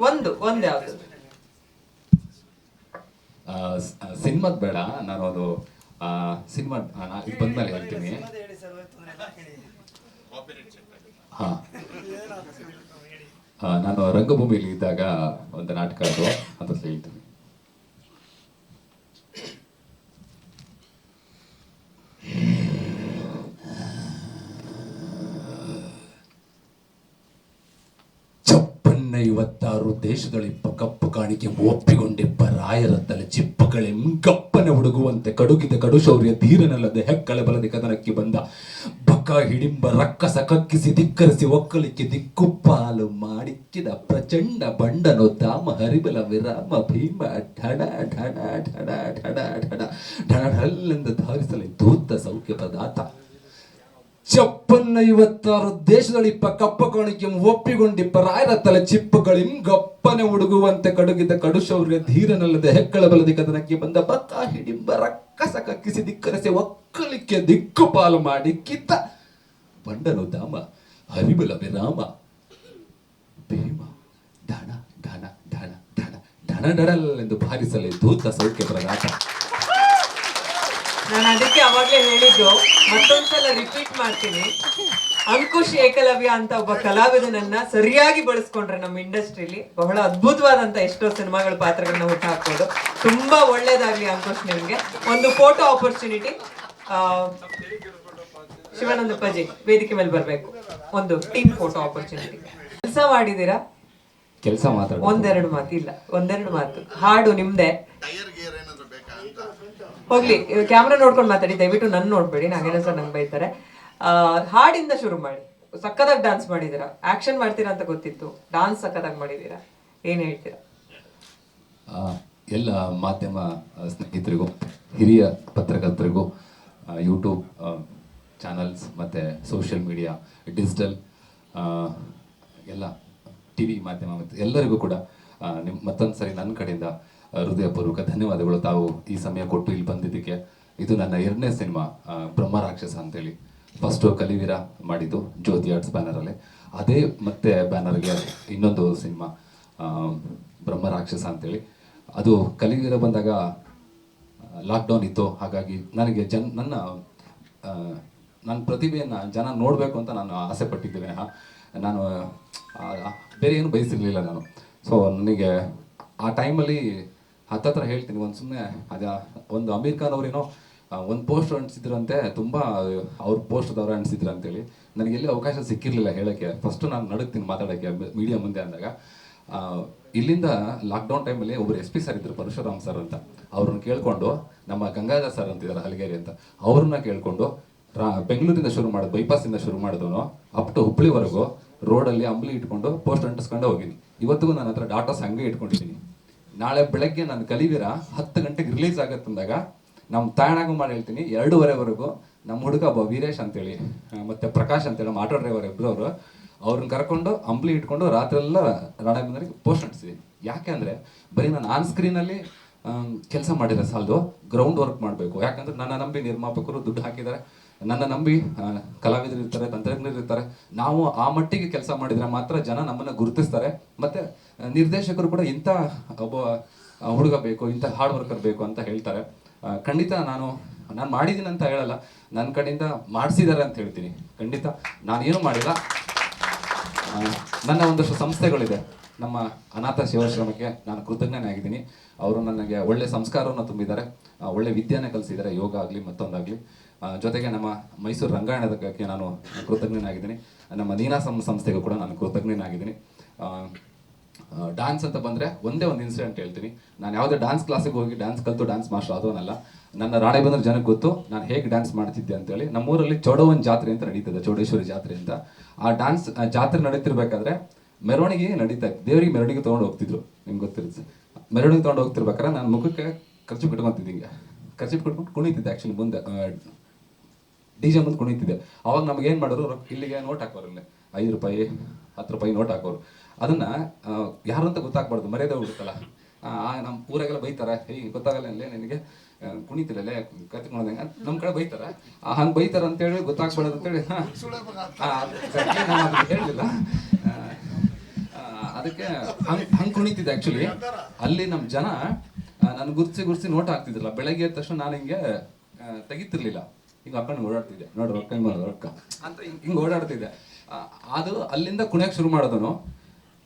ಒಂದು ಒಂದು ಯಾವುದು? ಸಿನಿಮಾದ ಬೇಡ, ನಾನು ಅದು ಸಿನಿಮಾ ಇದು ಬಂದ್ಮೇಲೆ ಹೇಳ್ತೀನಿ. ಹಾ. ನಾನು ರಂಗಭೂಮಿಯಲ್ಲಿ ಇದ್ದಾಗ ಒಂದು ನಾಟಕ ಅದು ಅಂತ ಹೇಳ್ತೀನಿ ಚಪ್ಪನ್ನ ದೇಶದಳಿಪ್ಪ ಕಪ್ಪು ಕಾಣಿಕೆ ಒಪ್ಪಿಕೊಂಡಿಪ್ಪ ರಾಯರ ತಲೆ ಚಿಪ್ಪಗಳೇ ಕಪ್ಪನೆ ಹುಡುಗುವಂತೆ ಕಡುಗಿದ ಕಡುಶೌರ್ಯ ಧೀರನಲ್ಲದೆ ಹೆಕ್ಕಳೆ ಬಲದೆ ಕದನಕ್ಕೆ ಬಂದ. ಬಕ ಹಿಡಿಂಬ ರಕ್ಕಸ ಕಕ್ಕಿಸಿ ಧಿಕ್ಕರಿಸಿ ಒಕ್ಕಲಿಕ್ಕೆ ದಿಕ್ಕುಪಾಲು ಮಾಡಿಕ್ಕಿದ ಪ್ರಚಂಡ ಬಂಡನು ಧಾಮ ಹರಿಬಲ ವಿರಾಮ ಭೀಮ ಢಣ ಢಣ ಢಣ ಢಣ ಢಣ ಢಣ ಢಳೆಂದು ಧಾರಿಸಲಿ ಧೂತ ಸೌಖ್ಯ ಪ್ರದಾತ. ಚಪ್ಪನ್ನ ಇವತ್ತಾರು ದೇಶದಲ್ಲಿಪ್ಪ ಕಪ್ಪ ಕಾಣಿಕೆ ಒಪ್ಪಿಕೊಂಡಿಪ್ಪ ರಾಯರ ತಲೆ ಚಿಪ್ಪುಗಳು ಗಪ್ಪನೆ ಹುಡುಗುವಂತೆ ಕಡುಗಿದ ಕಡುಶೌರ್ಯ ಧೀರನಲ್ಲದೆ ಹೆಕ್ಕಳ ಬಲದಿ ಕದನಕ್ಕೆ ಬಂದ ಬಕ್ಕ ಹಿಡಿಂಬ ರಕ್ಕಸ ಕಕ್ಕಿಸಿ ದಿಕ್ಕರಿಸಿ ಒಕ್ಕಲಿಕ್ಕೆ ದಿಕ್ಕುಪಾಲು ಮಾಡಿ ಕಿತ್ತ. ಬಂಡನು ದಾಮ ಹರಿಬಲ ವಿರಾಮ. ಭೀಮ ಢಣ ಢಣ ಢಣ ಢಣ ಎಂದು ಭಾರಿಸಲಿ ಧೂತ ಸೌಖ್ಯ ಪ್ರದಾತ ನಾನು ಅದಕ್ಕೆ ಅವಾಗಲೇ ಹೇಳಿದ್ದು ಮತ್ತೊಂದ್ಸಲ ರಿಪೀಟ್ ಮಾಡ್ತೀನಿ. ಅಂಕುಶ್ ಏಕಲವ್ಯ ಅಂತ ಒಬ್ಬ ಕಲಾವಿದನನ್ನ ಸರಿಯಾಗಿ ಬಳಸ್ಕೊಂಡ್ರೆ ನಮ್ಮ ಇಂಡಸ್ಟ್ರಿಲಿ ಬಹಳ ಅದ್ಭುತವಾದಂತ ಎಷ್ಟೋ ಸಿನಿಮಾಗಳ ಪಾತ್ರಗಳನ್ನ ಹುಟ್ಟು ಹಾಕ್ಬೋದು ತುಂಬಾ ಒಳ್ಳೇದಾಗ್ಲಿ ಅಂಕುಶ್ ನಿಮ್ಗೆ. ಒಂದು ಫೋಟೋ ಆಪರ್ಚುನಿಟಿ ಶಿವಾನಂದಪ್ಪಾಜಿ ವೇದಿಕೆ ಮೇಲೆ ಬರಬೇಕು. ಒಂದು ಟೀಮ್ ಫೋಟೋ ಆಪರ್ಚುನಿಟಿ ಕೆಲಸ ಮಾಡಿದೀರಾ ಕೆಲಸ ಮಾತ್ರ ಒಂದೆರಡು ಮಾತು ಇಲ್ಲ ಒಂದೆರಡು ಮಾತು. ಹಾಡು ನಿಮ್ದೆ. ಹೋಗ್ಲಿ ಕ್ಯಾಮ್ರಾ ನೋಡ್ಕೊಂಡು ಮಾತಾಡಿ, ದಯವಿಟ್ಟು ನನ್ನ ನೋಡ್ಬೇಡಿ ನಾಗೇನ ಸರ್ ನಂಗೆ ಬೈತಾರೆ. ಹಾಡಿಂದ ಶುರು ಮಾಡಿ ಸಕ್ಕದಾಗಿ ಡಾನ್ಸ್ ಮಾಡಿದೀರಾ ಆಕ್ಷನ್ ಮಾಡ್ತೀರಾ ಅಂತ ಗೊತ್ತಿತ್ತು ಡಾನ್ಸ್ ಸಕ್ಕದಾಗಿ ಮಾಡಿದೀರಾ, ಏನ್ ಹೇಳ್ತೀರಾ? ಎಲ್ಲ ಮಾಧ್ಯಮ ಸ್ನೇಹಿತರಿಗೂ, ಹಿರಿಯ ಪತ್ರಕರ್ತರಿಗೂ ಯೂಟ್ಯೂಬ್ ಚಾನಲ್ಸ್ ಮತ್ತು ಸೋಷಿಯಲ್ ಮೀಡಿಯಾ ಡಿಜಿಟಲ್ ಎಲ್ಲ ಟಿ ವಿ ಮಾಧ್ಯಮ ಮತ್ತು ಎಲ್ಲರಿಗೂ ಕೂಡ ನಿಮ್ಮ ಮತ್ತೊಂದು ಸರಿ ನನ್ನ ಕಡೆಯಿಂದ ಹೃದಯಪೂರ್ವಕ ಧನ್ಯವಾದಗಳು. ತಾವು ಈ ಸಮಯ ಕೊಟ್ಟು ಇಲ್ಲಿ ಬಂದಿದ್ದಕ್ಕೆ ಇದು ನನ್ನ ಎರಡನೇ ಸಿನಿಮಾ ಬ್ರಹ್ಮ ರಾಕ್ಷಸ ಅಂತೇಳಿ. ಫಸ್ಟು ಕಲಿವೀರ ಮಾಡಿದ್ದು ಜ್ಯೋತಿ ಆರ್ಟ್ಸ್ ಬ್ಯಾನರಲ್ಲಿ ಅದೇ ಮತ್ತೆ ಬ್ಯಾನರ್ಗೆ ಇನ್ನೊಂದು ಸಿನಿಮಾ ಬ್ರಹ್ಮ ರಾಕ್ಷಸ ಅಂತೇಳಿ. ಅದು ಕಲಿವೀರ ಬಂದಾಗ ಲಾಕ್ಡೌನ್ ಇತ್ತು. ಹಾಗಾಗಿ ನನಗೆ ಜನ್, ನನ್ನ ನನ್ನ ಪ್ರತಿಭೆಯನ್ನು ಜನ ನೋಡಬೇಕು ಅಂತ ನಾನು ಆಸೆ ಪಟ್ಟಿದ್ದೇನೆ. ನಾನು ಬೇರೆ ಏನು ಬಯಸಿರಲಿಲ್ಲ ನಾನು. ಸೊ ನನಗೆ ಆ ಟೈಮಲ್ಲಿ ಹತ್ತತ್ರ ಹೇಳ್ತೀನಿ, ಒಂದು ಸುಮ್ಮನೆ ಅದ, ಒಂದು ಅಮೀರ್ ಖಾನ್ ಅವರೇನೋ ಒಂದು ಪೋಸ್ಟ್ ಅಂಟಿಸಿದ್ರಂತೆ ತುಂಬ, ಅವ್ರ ಪೋಸ್ಟ್ದವ್ರು ಅಂಟಿಸಿದ್ರು ಅಂತೇಳಿ. ನನಗೆ ಎಲ್ಲಿ ಅವಕಾಶ ಸಿಕ್ಕಿರಲಿಲ್ಲ ಹೇಳೋಕ್ಕೆ. ಫಸ್ಟು ನಾನು ನಡುಗ್ತೀನಿ ಮಾತಾಡೋಕ್ಕೆ ಮೀಡಿಯಾ ಮುಂದೆ ಅಂದಾಗ. ಇಲ್ಲಿಂದ ಲಾಕ್ಡೌನ್ ಟೈಮಲ್ಲಿ ಒಬ್ಬರು ಎಸ್ ಪಿ ಸರ್ ಇದ್ರು, ಪರಶುರಾಮ್ ಸರ್ ಅಂತ. ಅವ್ರನ್ನ ಕೇಳಿಕೊಂಡು, ನಮ್ಮ ಗಂಗಾಧರ್ ಸರ್ ಅಂತಿದ್ದಾರೆ ಹಲಗೇರಿ ಅಂತ. ಅವ್ರನ್ನ ಕೇಳಿಕೊಂಡು, ರಾ, ಬೆಂಗಳೂರಿಂದ ಶುರು ಮಾಡೋದು ಬೈಪಾಸಿಂದ ಶುರು ಮಾಡಿದವನು ಅಪ್ ಟು ಹುಬ್ಳಿವರೆಗೂ ರೋಡಲ್ಲಿ ಅಂಬ್ಲಿ ಇಟ್ಕೊಂಡು ಪೋಸ್ಟ್ ಅಂಟಿಸ್ಕೊಂಡೇ ಹೋಗಿನಿ. ಇವತ್ತಿಗೂ ನನ್ನ ಹತ್ರ ಡಾಟಾಸ್ ಹಂಗೆ ಇಟ್ಕೊಂಡಿದ್ದೀನಿ ನಾಳೆ ಬೆಳಗ್ಗೆ ನಾನು ಕಲಿವೀರ ಹತ್ತು ಗಂಟೆಗೆ ರಿಲೀಸ್ ಆಗತ್ತಂದಾಗ ನಮ್ಮ ತಾಯಣಗೂ ಮಾಡಿ ಹೇಳ್ತೀನಿ, ಎರಡೂವರೆವರೆಗೂ ನಮ್ಮ ಹುಡುಗ ಒಬ್ಬ ವೀರೇಶ್ ಅಂತೇಳಿ ಮತ್ತೆ ಪ್ರಕಾಶ್ ಅಂತೇಳಿ ನಮ್ಮ ಆಟೋ ಡ್ರೈವರ್ ಇಬ್ಬರು ಅವರು, ಅವ್ರನ್ನ ಕರ್ಕೊಂಡು ಅಂಬ್ಲಿ ಇಟ್ಕೊಂಡು ರಾತ್ರೆಲ್ಲ ರಾಣೆಬಂದರಿಗೆ ಪೋಸ್ಟ್ ಅಂಟಿಸಿದ್ವಿ. ಯಾಕೆ ಅಂದರೆ ಬರೀ ನಾನು ಆನ್ ಸ್ಕ್ರೀನಲ್ಲಿ ಕೆಲಸ ಮಾಡಿದ್ರೆ ಸಾಲದು ಗ್ರೌಂಡ್ ವರ್ಕ್ ಮಾಡಬೇಕು. ಯಾಕಂದ್ರೆ ನನ್ನ ನಂಬಿ ನಿರ್ಮಾಪಕರು ದುಡ್ಡು ಹಾಕಿದ್ದಾರೆ. ನನ್ನ ನಂಬಿ ಕಲಾವಿದರು ಇರ್ತಾರೆ, ತಂತ್ರಜ್ಞರು ಇರ್ತಾರೆ. ನಾವು ಆ ಮಟ್ಟಿಗೆ ಕೆಲಸ ಮಾಡಿದ್ರೆ ಮಾತ್ರ ಜನ ನಮ್ಮನ್ನ ಗುರುತಿಸ್ತಾರೆ. ಮತ್ತೆ ನಿರ್ದೇಶಕರು ಕೂಡ ಇಂಥ, ಒಬ್ಬ ಹುಡುಗ ಬೇಕು, ಇಂಥ ಹಾರ್ಡ್ ವರ್ಕರ್ ಬೇಕು ಅಂತ ಹೇಳ್ತಾರೆ. ಖಂಡಿತ ನಾನು ನಾನು ಮಾಡಿದ್ದೀನಿ ಅಂತ ಹೇಳಲ್ಲ. ನನ್ನ ಕಡೆಯಿಂದ ಮಾಡಿಸಿದ್ದಾರೆ ಅಂತ ಹೇಳ್ತೀನಿ. ಖಂಡಿತ, ನಾನೇನು ಮಾಡಿಲ್ಲ. ನನ್ನ ಒಂದಷ್ಟು ಸಂಸ್ಥೆಗಳಿದೆ. ನಮ್ಮ ಅನಾಥ ಶಿವಾಶ್ರಮಕ್ಕೆ ನಾನು ಕೃತಜ್ಞನಾಗಿದ್ದೀನಿ. ಅವರು ನನಗೆ ಒಳ್ಳೆ ಸಂಸ್ಕಾರವನ್ನು ತುಂಬಿದ್ದಾರೆ. ಒಳ್ಳೆ ವಿದ್ಯೆಯನ್ನು ಕಲಿಸಿದ್ದಾರೆ. ಯೋಗ ಆಗಲಿ, ಮತ್ತೊಂದಾಗಲಿ. ಜೊತೆಗೆ ನಮ್ಮ ಮೈಸೂರು ರಂಗಾಯಣದಕ್ಕೆ ನಾನು ಕೃತಜ್ಞನಾಗಿದ್ದೀನಿ. ನಮ್ಮ ನೀನಾಸಂ ಸಂಸ್ಥೆಗೂ ಕೂಡ ನಾನು ಕೃತಜ್ಞನಾಗಿದ್ದೀನಿ. ಡ್ಯಾನ್ಸ್ ಅಂತ ಬಂದರೆ ಒಂದೇ ಒಂದು ಇನ್ಸಿಡೆಂಟ್ ಹೇಳ್ತೀನಿ. ನಾನು ಯಾವುದೇ ಡ್ಯಾನ್ಸ್ ಕ್ಲಾಸಿಗೆ ಹೋಗಿ ಡ್ಯಾನ್ಸ್ ಕಲಿತು ಡ್ಯಾನ್ಸ್ ಮಾಸ್ಟರ್ ಆದವನಲ್ಲ ನನ್ನ ರಾಣೆ ಬಂದ್ರೆ ಜನಕ್ಕೆ ಗೊತ್ತು, ನಾನು ಹೇಗೆ ಡ್ಯಾನ್ಸ್ ಮಾಡ್ತಿದ್ದೆ ಅಂತೇಳಿ. ನಮ್ಮೂರಲ್ಲಿ ಚೌಡವನ್ ಜಾತ್ರೆ ಅಂತ ನಡೀತದೆ, ಚೌಡೇಶ್ವರಿ ಜಾತ್ರೆ ಅಂತ. ಆ ಡ್ಯಾನ್ಸ್ ಜಾತ್ರೆ ನಡೀತಿರ್ಬೇಕಾದ್ರೆ ಮೆರವಣಿಗೆ ನಡೀತಾ ದೇವರಿಗೆ ಮೆರವಣಿಗೆ ತೊಗೊಂಡು ಹೋಗ್ತಿದ್ರು. ನಿಮ್ಗೆ ಗೊತ್ತಿರುತ್ತೆ. ಮೆರವಣಿಗೆ ತೊಗೊಂಡು ಹೋಗ್ತಿರ್ಬೇಕಾದ್ರೆ ನಾನು ಮುಖಕ್ಕೆ ಖರ್ಚು ಕಟ್ಕೊತಿದ್ದೀನಿ ಖರ್ಚು ಕಟ್ಕೊಂಡು ಕುಣಿತಿದ್ದೆ ಆ್ಯಕ್ಚುಲಿ ಮುಂದೆ ಡಿ ಜೆ ಮುಂದೆ ಕುಣಿತಿದ್ದೆ. ಅವಾಗ ನಮ್ಗೆ ಏನು ಮಾಡೋರು ಇಲ್ಲಿಗೆ ನೋಟ್ ಹಾಕೋರು ಇಲ್ಲೇ. ಐದು ರೂಪಾಯಿ, ಹತ್ತು ರೂಪಾಯಿ ನೋಟ್ ಹಾಕೋರು. ಅದನ್ನ ಯಾರು ಅಂತ ಗೊತ್ತಾಗ್ಬಾರ್ದು, ಮರ್ಯಾದೆ ಹೋಗುತ್ತಲ್ಲ ನಮ್ಮ ಊರಾಗೆಲ್ಲ ಬೈತಾರೆ. ಹೇಗೆ ಗೊತ್ತಾಗಲ್ಲ ಅಲ್ಲೇ ನಿನಗೆ? ಕುಣಿತಿಲ್ಲ ಕುಣಿತಿಲ್ಲಲ್ಲೇ ಕತ್ಕೊಂಡಂಗೆ ನಮ್ಮ ಕಡೆ ಬೈತಾರೆ. ಹಂಗೆ ಬೈತಾರೆ ಅಂತೇಳಿ ಗೊತ್ತಾಗ್ಬಾರ್ದು ಅಂತೇಳಿ. ನಾನು ಹೇಳಿಲ್ಲ ಅದಕ್ಕೆ ಹಂಗ್ ಹಂಗ್ ಕುಣಿತಿದ್ದೆ ಆಕ್ಚುಲಿ ಅಲ್ಲಿ ನಮ್ ಜನ ನಾನು ಗುರ್ಸಿ ಗುರ್ಸಿ ನೋಟ್ ಹಾಕ್ತಿದ್ರಲ್ಲ, ಬೆಳಗ್ಗೆ ಎದ್ದ ತಕ್ಷಣ ನಾನು ಹಿಂಗೆ ತೆಗಿತಿರ್ಲಿಲ್ಲ. ಹಿಂಗ್ ಹಾಕೊಂಡು ಓಡಾಡ್ತಿದ್ದೆ. ನೋಡ್ರಿ ರೊಕ್ಕ ಹಿಂಗೆ ಮಾಡೋದು ರೊಕ್ಕ. ಅಂತ ಹಿಂಗೆ ಹಿಂಗೆ ಓಡಾಡ್ತಿದ್ದೆ. ಅದು ಅಲ್ಲಿಂದ ಕುಣಿಯಕ್ಕೆ ಶುರು ಮಾಡೋದನು.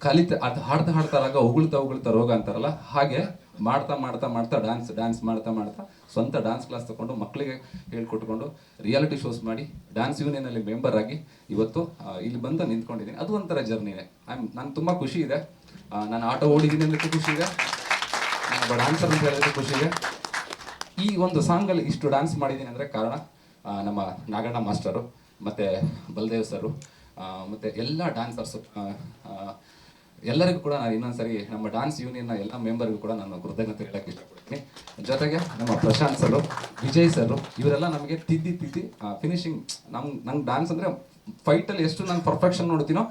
ಕಲಿತ ಅದು ಹಾಡ್ತಾ ಹಾಡ್ತಾರಾಗ ಉಗುಳ್ತಾ ಉಗುಳ್ತಾ ರೋಗ ಅಂತಾರಲ್ಲ ಹಾಗೆ ಮಾಡ್ತಾ ಮಾಡ್ತಾ ಮಾಡ್ತಾ ಡ್ಯಾನ್ಸ್ ಡ್ಯಾನ್ಸ್ ಮಾಡ್ತಾ ಮಾಡ್ತಾ ಸ್ವಂತ ಡ್ಯಾನ್ಸ್ ಕ್ಲಾಸ್ ತಗೊಂಡು ಮಕ್ಕಳಿಗೆ ಹೇಳ್ಕೊಟ್ಕೊಂಡು ರಿಯಾಲಿಟಿ ಶೋಸ್ ಮಾಡಿ ಡ್ಯಾನ್ಸ್ ಯೂನಿಯನ್ ಅಲ್ಲಿ ಮೆಂಬರ್ ಆಗಿ ಇವತ್ತು ಇಲ್ಲಿ ಬಂದು ನಿಂತ್ಕೊಂಡಿದ್ದೀನಿ. ಅದು ಒಂಥರ ಜರ್ನಿನೇ ನಾನು ತುಂಬಾ ಖುಷಿ ಇದೆ. ನಾನು ಆಟೋ ಓಡಿದ್ದೀನಿ ಅನ್ನೋದಕ್ಕೆ ಖುಷಿ ಇದೆ. ನಾನು ಒಬ್ಬ ಡ್ಯಾನ್ಸರ್ ಅಂತ ಹೇಳೋದಕ್ಕೆ ಖುಷಿ ಇದೆ. ಈ ಒಂದು ಸಾಂಗಲ್ಲಿ ಇಷ್ಟು ಡ್ಯಾನ್ಸ್ ಮಾಡಿದ್ದೀನಿ ಅಂದರೆ ಕಾರಣ ನಮ್ಮ ನಾಗಣ್ಣ ಮಾಸ್ಟರು, ಮತ್ತು ಬಲದೇವ್ ಸರು ಮತ್ತು ಎಲ್ಲ ಡ್ಯಾನ್ಸರ್ಸು ಎಲ್ಲರಿಗೂ ಕೂಡ ನಾನು ಇನ್ನೊಂದ್ಸರಿ ನಮ್ಮ ಡ್ಯಾನ್ಸ್ ಯೂನಿಯನ್ನ ಎಲ್ಲ ಮೆಂಬರ್ಗೂ ಕೂಡ ನಾನು ಕೃತಜ್ಞತೆ ಹೇಳಕ್ಕೆ ಇಷ್ಟಪಡ್ತೀನಿ. ಜೊತೆಗೆ ನಮ್ಮ ಪ್ರಶಾಂತ್ ಸರು, ವಿಜಯ್ ಸರು, ಇವರೆಲ್ಲ ನಮಗೆ ತಿದ್ದಿ ತಿದ್ದಿ ಫಿನಿಶಿಂಗ್ ನಮ್ಗೆ ನಂಗೆ ಡ್ಯಾನ್ಸ್ ಅಂದರೆ ಫೈಟಲ್ಲಿ ಎಷ್ಟು ನಾನು ಪರ್ಫೆಕ್ಷನ್ ನೋಡ್ತೀನೋ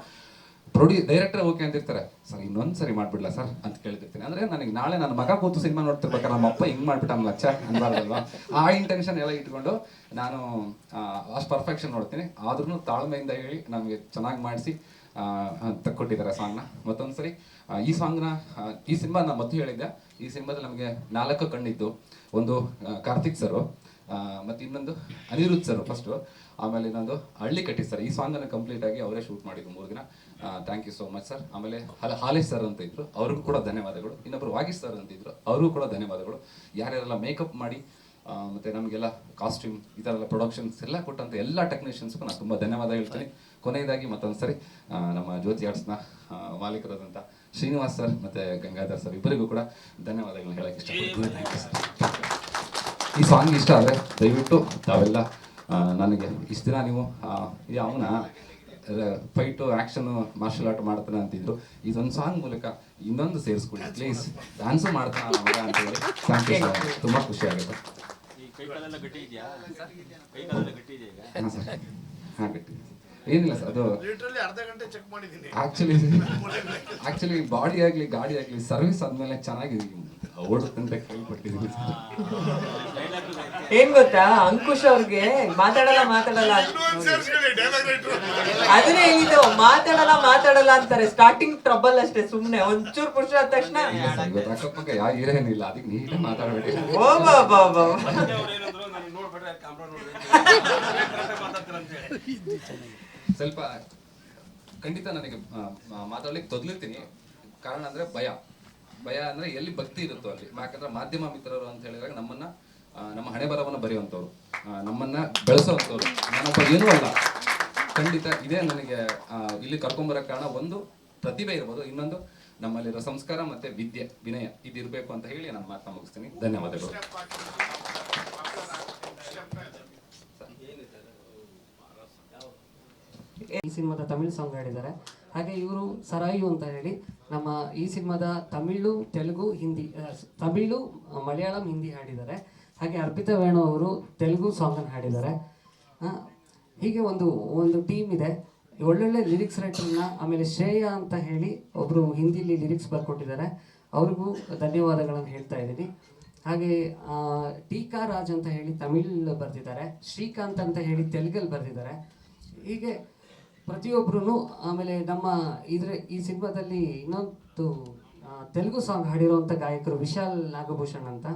ಪ್ರೊಡ್ಯೂ ಡೈರೆಕ್ಟರ್ ಓಕೆ ಅಂತಿರ್ತಾರೆ. ಸರ್, ಇನ್ನೊಂದು ಸರಿ ಮಾಡ್ಬಿಡ್ಲಾ ಸರ್? ಅಂತ ಕೇಳ್ತಿರ್ತೀನಿ. ಅಂದ್ರೆ ನನಗೆ ನಾಳೆ ನನ್ನ ಮಗ ಕೂತು ಸಿನಿಮಾ ನೋಡ್ತಿರ್ಬೇಕಾರೆ ನಮ್ಮ ಅಪ್ಪ ಹಿಂಗ್ ನಮ್ಮ ಲಕ್ಷ ಅನ್ಬಾರ್ದಲ್ವಾ? ಆ ಇಂಟೆನ್ಷನ್ ಎಲ್ಲ ಇಟ್ಕೊಂಡು ನಾನು ಅಷ್ಟು ಪರ್ಫೆಕ್ಷನ್ ನೋಡ್ತೀನಿ. ಆದ್ರೂ ತಾಳ್ಮೆಯಿಂದ ಹೇಳಿ ನಮಗೆ ಚೆನ್ನಾಗಿ ಮಾಡಿಸಿ ತಕ್ಕೊಟ್ಟಿದ್ದಾರೆ ಸಾಂಗ್ನ ಮತ್ತೊಂದ್ಸರಿ ಸರಿ ಈ ಸಾಂಗ್ನ ಈ ಸಿನಿಮಾ ನಾನು ಮೊದಲು ಹೇಳಿದ್ದೆ. ಈ ಸಿನಿಮಾದಲ್ಲಿ ನಮಗೆ ನಾಲ್ಕು ಕಣ್ಣಿದ್ದು. ಒಂದು ಕಾರ್ತಿಕ್ ಸರು ಮತ್ತೆ ಇನ್ನೊಂದು ಅನಿರುದ್ಧ್ ಸರ್ ಫಸ್ಟ್ ಆಮೇಲೆ ಇನ್ನೊಂದು ಹಳ್ಳಿ ಕಟ್ಟಿ ಸರ್. ಈ ಸಾಂಗನ್ನು ಕಂಪ್ಲೀಟ್ ಆಗಿ ಅವರೇ ಶೂಟ್ ಮಾಡಿದ್ದು ಮೂರು ದಿನ. Thank you so much sir ಆಮೇಲೆ ಹಲ ಹಾಲೇಶ್ ಸರ್ ಅಂತ ಇದ್ರು. ಅವ್ರಿಗೂ ಕೂಡ ಧನ್ಯವಾದಗಳು. ಇನ್ನೊಬ್ರು ವಾಗೀಶ್ ಸರ್ ಅಂತ ಇದ್ರು. ಅವರು ಕೂಡ ಧನ್ಯವಾದಗಳು. ಯಾರ್ಯಾರೆಲ್ಲ ಮೇಕಪ್ ಮಾಡಿ ಮತ್ತೆ ನಮಗೆಲ್ಲ ಕಾಸ್ಟ್ಯೂಮ್ ಈ ಥರ ಎಲ್ಲ ಪ್ರೊಡಕ್ಷನ್ಸ್ ಎಲ್ಲ ಕೊಟ್ಟಂತ ಎಲ್ಲ ಟೆಕ್ನಿಷಿಯನ್ಸ್ಗೂ ನಾನು ತುಂಬ ಧನ್ಯವಾದ ಹೇಳ್ತೀನಿ. ಕೊನೆಯದಾಗಿ ಮತ್ತೊಂದು ಸರಿ ನಮ್ಮ ಜ್ಯೋತಿ ಆರ್ಟ್ಸ್ನ ಮಾಲೀಕರಾದಂಥ ಶ್ರೀನಿವಾಸ್ ಸರ್ ಮತ್ತೆ ಗಂಗಾಧರ್ ಸರ್ ಇಬ್ಬರಿಗೂ ಕೂಡ ಧನ್ಯವಾದಗಳನ್ನ ಹೇಳಕ್ಕೆ ಇಷ್ಟಪಡ್ತೀನಿ. ಥ್ಯಾಂಕ್ ಯು ಸರ್ ಈ ಸಾಂಗ್ ಇಷ್ಟ ಆದರೆ ದಯವಿಟ್ಟು ತಾವೆಲ್ಲ ನನಗೆ ಇಷ್ಟು ದಿನ ನೀವು ಅವನ ಫೈಟು ಆ್ಯಕ್ಷನು ಮಾರ್ಷಲ್ ಆರ್ಟ್ ಮಾಡ್ತಾನೆ ಅಂತಿದ್ರು. ಇದೊಂದು ಸಾಂಗ್ ಮೂಲಕ ಇನ್ನೊಂದು ಸೇರಿಸ್ಕೊಳ್ಳಿ ಪ್ಲೀಸ್ ಡ್ಯಾನ್ಸು ಮಾಡ್ತಾನೆ. ಮಗ ಅಂತ ಹೇಳಿ ಥ್ಯಾಂಕ್ ಯು ಸರ್ ತುಂಬ ಖುಷಿ ಆಗುತ್ತೆ. ಈ ಕೈ ಗಟ್ಟಿ ಇದೆಯಾ ಕೈ ಗಟ್ಟಿ ಇದೆಯಾ ಈಗ? ಹಾಂ ಸರ್. ಹಾಂ ಗಟ್ಟಿ ಏನಿಲ್ಲ ಸರ್ ಅದು ಲಿಟ್ರಲಿ ಅರ್ಧ ಗಂಟೆ ಚೆಕ್ ಮಾಡಿದ್ದೀನಿ. ಆಕ್ಚುಲಿ ಆಕ್ಚುಲಿ ಬಾಡಿ ಆಗಲಿ ಗಾಡಿ ಆಗಲಿ ಸರ್ವಿಸ್ ಆದ್ಮೇಲೆ ಚೆನ್ನಾಗಿ ಓಡುತ್ತಂತ ಕೇಳ್ಪಟ್ಟಿದ್ದೀನಿ ಏನ್ ಗೊತ್ತಾ? ಅಂಕುಶ್ ಅವ್ರಿಗೆ ಮಾತಾಡಲ್ಲ ಮಾತಾಡಲ್ಲ ಅದನ್ನೇ ಹೇಳಿದ್ದು ಮಾತಾಡಲ್ಲ ಮಾತಾಡಲ್ಲ ಅಂತಾರೆ. ಸ್ಟಾರ್ಟಿಂಗ್ ಟ್ರಬಲ್ ಅಷ್ಟೇ ಸುಮ್ನೆ. ಒಂಚೂರು ಪುರುಷ ಆದ ತಕ್ಷಣ ಇವತ್ತು ಅಕ್ಕಪಕ್ಕ ಯಾವ ಏನಿಲ್ಲ ಅದಕ್ಕೆ ನೀಟ ಮಾತಾಡಬೇಡಿ. ಓ ಬಾ ಬಾ ಬಾ ನೋಡ್ಬಿಟ್ರೆ ಸ್ವಲ್ಪ ಖಂಡಿತ ನನಗೆ ಮಾತಾಡ್ಲಿಕ್ಕೆ ತೊದಲಿರ್ತೀನಿ. ಕಾರಣ ಅಂದ್ರೆ ಭಯ. ಭಯ ಅಂದ್ರೆ ಎಲ್ಲಿ ಭಕ್ತಿ ಇರುತ್ತೋ ಅಲ್ಲಿ. ಯಾಕಂದ್ರೆ ಮಾಧ್ಯಮ ಮಿತ್ರರು ಅಂತ ಹೇಳಿದಾಗ ನಮ್ಮನ್ನ ನಮ್ಮ ಹಣೆ ಬರವನ್ನು ಬರೆಯುವಂಥವ್ರು ನಮ್ಮನ್ನ ಬೆಳೆಸುವಂಥವ್ರು. ನಾನೊಬ್ಬ ಏನೂ ಅಲ್ಲ. ಖಂಡಿತ ಇದೇ ನನಗೆ ಇಲ್ಲಿ ಕರ್ಕೊಂಬರೋ ಕಾರಣ ಒಂದು ಪ್ರತಿಭೆ ಇರ್ಬೋದು. ಇನ್ನೊಂದು ನಮ್ಮಲ್ಲಿರೋ ಸಂಸ್ಕಾರ ಮತ್ತೆ ವಿದ್ಯೆ, ವಿನಯ ಇದಿರಬೇಕು ಅಂತ ಹೇಳಿ ನಾನು ಮಾತನ್ನ ಮುಗಿಸ್ತೀನಿ. ಧನ್ಯವಾದಗಳು. ಈ ಸಿನಿಮಾದ ತಮಿಳು ಸಾಂಗ್ ಹಾಡಿದ್ದಾರೆ ಹಾಗೆ ಇವರು ಸರಾಯು ಅಂತ ಹೇಳಿ ನಮ್ಮ ಈ ಸಿನಿಮಾದ ತಮಿಳು, ತೆಲುಗು, ಹಿಂದಿ ತಮಿಳು, ಮಲಯಾಳಂ, ಹಿಂದಿ ಹಾಡಿದ್ದಾರೆ. ಹಾಗೆ ಅರ್ಪಿತಾ ವೇಣು ಅವರು ತೆಲುಗು ಸಾಂಗನ್ನು ಹಾಡಿದ್ದಾರೆ. ಹೀಗೆ ಒಂದು ಒಂದು ಟೀಮ್ ಇದೆ. ಒಳ್ಳೊಳ್ಳೆ ಲಿರಿಕ್ಸ್ ರೈಟರ್ನ ಆಮೇಲೆ ಶ್ರೇಯ ಅಂತ ಹೇಳಿ ಒಬ್ಬರು ಹಿಂದಿಲಿ ಲಿರಿಕ್ಸ್ ಬರ್ಕೊಟ್ಟಿದ್ದಾರೆ. ಅವ್ರಿಗೂ ಧನ್ಯವಾದಗಳನ್ನು ಹೇಳ್ತಾ ಇದ್ದೀನಿ. ಹಾಗೆ ಟೀಕಾ ರಾಜ್ ಅಂತ ಹೇಳಿ ತಮಿಳ್ ಬರೆದಿದ್ದಾರೆ. ಶ್ರೀಕಾಂತ್ ಅಂತ ಹೇಳಿ ತೆಲುಗಲ್ಲಿ ಬರೆದಿದ್ದಾರೆ. ಹೀಗೆ ಪ್ರತಿಯೊಬ್ಬರು ಆಮೇಲೆ ನಮ್ಮ ಇದ್ರ, ಈ ಸಿನಿಮಾದಲ್ಲಿ ಇನ್ನೊಂದು ತೆಲುಗು ಸಾಂಗ್ ಹಾಡಿರುವಂಥ ಗಾಯಕರು ವಿಶಾಲ್ ನಾಗಭೂಷಣ್ ಅಂತ.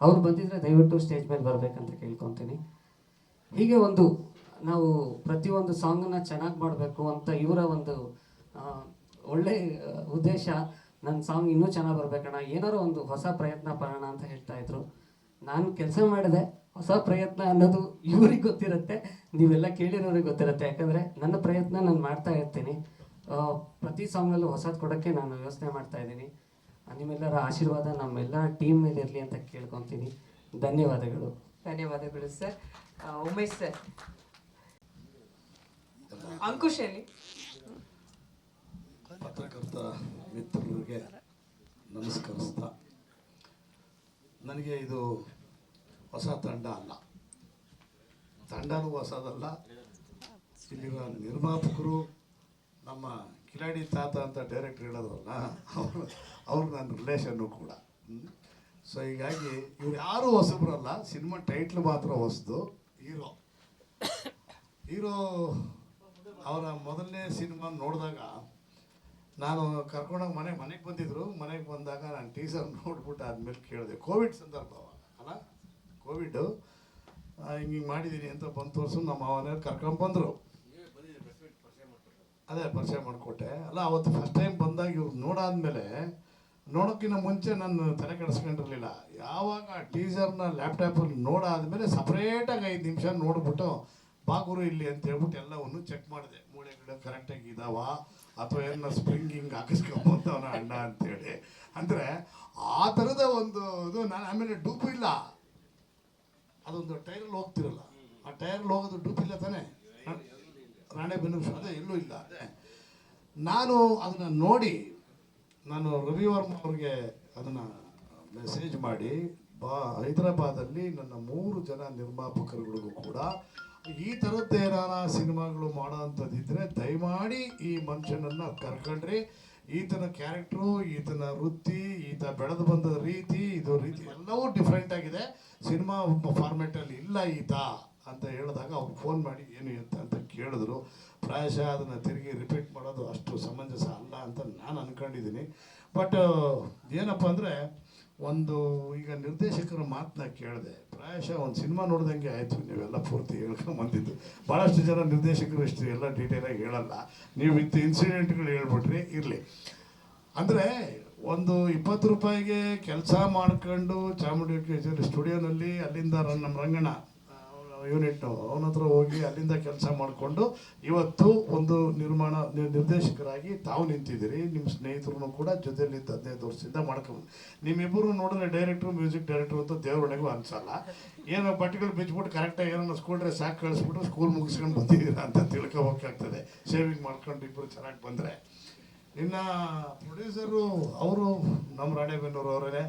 ಅವ್ರು ಬಂದಿದ್ರೆ ದಯವಿಟ್ಟು ಸ್ಟೇಜ್ ಮೇಲೆ ಬರಬೇಕಂತ ಕೇಳ್ಕೊತೀನಿ. ಹೀಗೆ ಒಂದು, ನಾವು ಪ್ರತಿಯೊಂದು ಸಾಂಗನ್ನು ಚೆನ್ನಾಗಿ ಮಾಡಬೇಕು ಅಂತ ಇವರ ಒಂದು ಒಳ್ಳೆ ಉದ್ದೇಶ. ನನ್ನ ಸಾಂಗ್ ಇನ್ನೂ ಚೆನ್ನಾಗಿ ಬರ್ಬೇಕಣ್ಣ. ಏನಾರು ಒಂದು ಹೊಸ ಪ್ರಯತ್ನ ಪಡೋಣ ಅಂತ ಹೇಳ್ತಾ ಇದ್ರು. ನಾನು ಕೆಲಸ ಮಾಡಿದೆ. ಹೊಸ ಪ್ರಯತ್ನ ಅನ್ನೋದು ಇವ್ರಿಗೆ ಗೊತ್ತಿರುತ್ತೆ ನೀವೆಲ್ಲ ಕೇಳಿರೋರಿಗೆ ಗೊತ್ತಿರುತ್ತೆ. ಯಾಕಂದರೆ ನನ್ನ ಪ್ರಯತ್ನ ನಾನು ಮಾಡ್ತಾ ಇರ್ತೀನಿ. ಪ್ರತಿ ಸಾಂಗಲ್ಲೂ ಹೊಸದು ಕೊಡೋಕ್ಕೆ ನಾನು ಯೋಚನೆ ಮಾಡ್ತಾ ಇದ್ದೀನಿ. ನಿಮ್ಮೆಲ್ಲರ ಆಶೀರ್ವಾದ ನಮ್ಮೆಲ್ಲ ಟೀಮ್ ಮೇಲೆ ಇರಲಿ ಅಂತ ಕೇಳ್ಕೊತೀನಿ. ಧನ್ಯವಾದಗಳು. ಧನ್ಯವಾದಗಳು ಸರ್ ಉಮೇಶ್ ಸರ್ ಅಂಕುಶ್ ಅಲ್ಲಿ ಪತ್ರಕರ್ತ ಮಿತ್ರರಿಗೆ ನಮಸ್ಕರಿಸ್ತಾ ನನಗೆ ಇದು ಹೊಸ ತಂಡ ಅಲ್ಲ. ತಂಡನೂ ಹೊಸದಲ್ಲ. ಸಿನಿಮಾ ನಿರ್ಮಾಪಕರು ನಮ್ಮ ಕಿಲಾಡಿ ತಾತ ಅಂತ ಡೈರೆಕ್ಟರ್ ಹೇಳಿದ್ರಲ್ಲ, ಅವರು, ಅವ್ರ ನನ್ನ ರಿಲೇಷನ್ನು ಕೂಡ. ಸೊ ಹೀಗಾಗಿ ಇವ್ರು ಯಾರೂ ಹೊಸಬ್ರಲ್ಲ ಸಿನಿಮಾ ಟೈಟ್ಲ್ ಮಾತ್ರ ಹೊಸದು, ಹೀರೋ. ಹೀರೋ ಅವರ ಮೊದಲನೇ ಸಿನಿಮಾ ನೋಡಿದಾಗ ನಾನು ಕರ್ಕೊಂಡೋಗಿ ಮನೆಗೆ ಮನೆಗೆ ಬಂದಿದ್ರು. ಮನೆಗೆ ಬಂದಾಗ ನಾನು ಟೀಸರ್ ನೋಡ್ಬಿಟ್ಟು ಆದಮೇಲೆ ಕೇಳಿದೆ. ಕೋವಿಡ್ ಸಂದರ್ಭ ಅಲ್ಲ? ಕೋವಿಡ್ ಹಿಂಗೆ ಮಾಡಿದ್ದೀನಿ ಅಂತ ಬಂದು ತೋರಿಸು, ನಮ್ಮ ಮಾವನವ್ರು ಕರ್ಕೊಂಡು ಬಂದರು. ಅದೇ, ಪರಿಚಯ ಮಾಡಿಕೊಟ್ಟೆ. ಅಲ್ಲ, ಅವತ್ತು ಫಸ್ಟ್ ಟೈಮ್ ಬಂದಾಗ ಇವ್ರು ನೋಡಾದ್ಮೇಲೆ ನೋಡೋಕ್ಕಿಂತ ಮುಂಚೆ ನಾನು ತಲೆ ಕೆಡಿಸ್ಕೊಂಡಿರಲಿಲ್ಲ. ಯಾವಾಗ ಆ ಟೀಸರ್ನ ಲ್ಯಾಪ್ಟಾಪಲ್ಲಿ ನೋಡಾದ್ಮೇಲೆ ಸಪ್ರೇಟಾಗಿ ಐದು ನಿಮಿಷ ನೋಡಿಬಿಟ್ಟು ಬಾಗುರು ಇಲ್ಲಿ ಅಂತ ಹೇಳ್ಬಿಟ್ಟು ಎಲ್ಲವನ್ನು ಚೆಕ್ ಮಾಡಿದೆ. ಮೂಳೆಗಳು ಕರೆಕ್ಟಾಗಿ ಇದಾವ? ಅಥವಾ ಏನ ಸ್ಪ್ರಿಂಗ್ ಹಿಂಗೆ ಹಾಕಿಸ್ಕೊಂಬಂತವನ ಅಣ್ಣ ಅಂತೇಳಿ. ಅಂದರೆ, ಆ ಥರದ ಒಂದು ಇದು, ನಾನು ಆಮೇಲೆ ಡೂಪು ಇಲ್ಲ. ಅದೊಂದು ಟೈರಲ್ಲಿ ಹೋಗ್ತಿರಲ್ಲ ಆ ಟೈರಲ್ಲಿ ಹೋಗೋದು ಡೂಪ್ ಇಲ್ಲ ರಾಣೆ ಬೆನ್ನೂರು ಅದೇ ಎಲ್ಲೂ ಇಲ್ಲ. ನಾನು ಅದನ್ನು ನೋಡಿ ನಾನು ರವಿವರ್ಮ ಅವ್ರಿಗೆ ಅದನ್ನು ಮೆಸೇಜ್ ಮಾಡಿ, ಬಾ, ಹೈದರಾಬಾದಲ್ಲಿ ನನ್ನ ಮೂರು ಜನ ನಿರ್ಮಾಪಕರುಗಳಿಗೂ ಕೂಡ ಈ ಥರದ್ದೇನಾರ ಸಿನಿಮಾಗಳು ಮಾಡೋ ಅಂಥದ್ದಿದ್ರೆ ದಯಮಾಡಿ ಈ ಮನುಷ್ಯನನ್ನು ಕರ್ಕೊಂಡ್ರಿ. ಈತನ ಕ್ಯಾರೆಕ್ಟ್ರು ಈತನ ವೃತ್ತಿ, ಈತ ಬೆಳೆದು ಬಂದ ರೀತಿ, ಇದು ರೀತಿ ಎಲ್ಲವೂ ಡಿಫ್ರೆಂಟ್ ಆಗಿದೆ. ಸಿನಿಮಾ ಫಾರ್ಮೆಟಲ್ಲಿ ಇಲ್ಲ ಈತ ಅಂತ ಹೇಳಿದಾಗ ಅವ್ರು ಫೋನ್ ಮಾಡಿ ಏನು ಅಂತ ಅಂತ ಕೇಳಿದ್ರು. ಪ್ರಾಯಶಃ ಅದನ್ನು ತಿರುಗಿ ರಿಪೀಟ್ ಮಾಡೋದು ಅಷ್ಟು ಸಮಂಜಸ ಅಲ್ಲ ಅಂತ ನಾನು ಅಂದ್ಕೊಂಡಿದ್ದೀನಿ ಬಟ್ ಏನಪ್ಪ ಅಂದರೆ ಒಂದು ಈಗ ನಿರ್ದೇಶಕರ ಮಾತನ್ನ ಕೇಳಿದೆ, ಪ್ರಾಯಶಃ ಒಂದು ಸಿನಿಮಾ ನೋಡ್ದಂಗೆ ಆಯಿತು, ನೀವೆಲ್ಲ ಪೂರ್ತಿ ಹೇಳ್ಕೊಂಡು ಬಂದಿದ್ದು. ಭಾಳಷ್ಟು ಜನ ನಿರ್ದೇಶಕರು ಇಷ್ಟು ಎಲ್ಲ ಡೀಟೇಲಾಗಿ ಹೇಳಲ್ಲ. ನೀವು ಇತ್ತು ಇನ್ಸಿಡೆಂಟ್ಗಳು ಹೇಳ್ಬಿಟ್ರಿ ಇರಲಿ. ಅಂದರೆ ಒಂದು ಇಪ್ಪತ್ತು ರೂಪಾಯಿಗೆ ಕೆಲಸ ಮಾಡ್ಕೊಂಡು ಚಾಮುಂಡಿ ಸ್ಟುಡಿಯೋನಲ್ಲಿ ಅಲ್ಲಿಂದ ನಮ್ಮ ರಂಗಣ್ಣ ಯೂನಿಟ್ ಅವನ ಹತ್ರ ಹೋಗಿ ಅಲ್ಲಿಂದ ಕೆಲಸ ಮಾಡಿಕೊಂಡು ಇವತ್ತು ಒಂದು ನಿರ್ಮಾಣ ನಿರ್ದೇಶಕರಾಗಿ ತಾವು ನಿಂತಿದ್ದೀರಿ. ನಿಮ್ಮ ಸ್ನೇಹಿತರು ಕೂಡ ಜೊತೆಯಲ್ಲಿ ಹದಿನೈದು ವರ್ಷದಿಂದ ಮಾಡ್ಕೊಂಡು ನಿಮ್ಮಿಬ್ಬರು ನೋಡಿದ್ರೆ ಡೈರೆಕ್ಟ್ರು ಮ್ಯೂಸಿಕ್ ಡೈರೆಕ್ಟ್ರು ಅಂತ ದೇವರೊಳಗೂ ಅನ್ಸಲ್ಲ. ಏನೋ ಬಟ್ಟೆಗಳು ಬಿಚ್ಬಿಟ್ಟು ಕರೆಕ್ಟಾಗಿ ಏನೋ ಸ್ಕೂಲ್ ಡ್ರೆಸ್ ಹಾಕಿ ಕಳಿಸ್ಬಿಟ್ಟು ಸ್ಕೂಲ್ ಮುಗಿಸ್ಕೊಂಡು ಬಂದಿದ್ದೀರಾ ಅಂತ ತಿಳ್ಕೊಬೇಕಾಗ್ತದೆ. ಸೇವಿಂಗ್ ಮಾಡ್ಕೊಂಡು ಇಬ್ಬರು ಚೆನ್ನಾಗಿ ಬಂದರೆ. ಇನ್ನು ಪ್ರೊಡ್ಯೂಸರು ಅವರು ನಮ್ಮ ರಾಣೆಬೆನ್ನೂರು ಅವರೇ,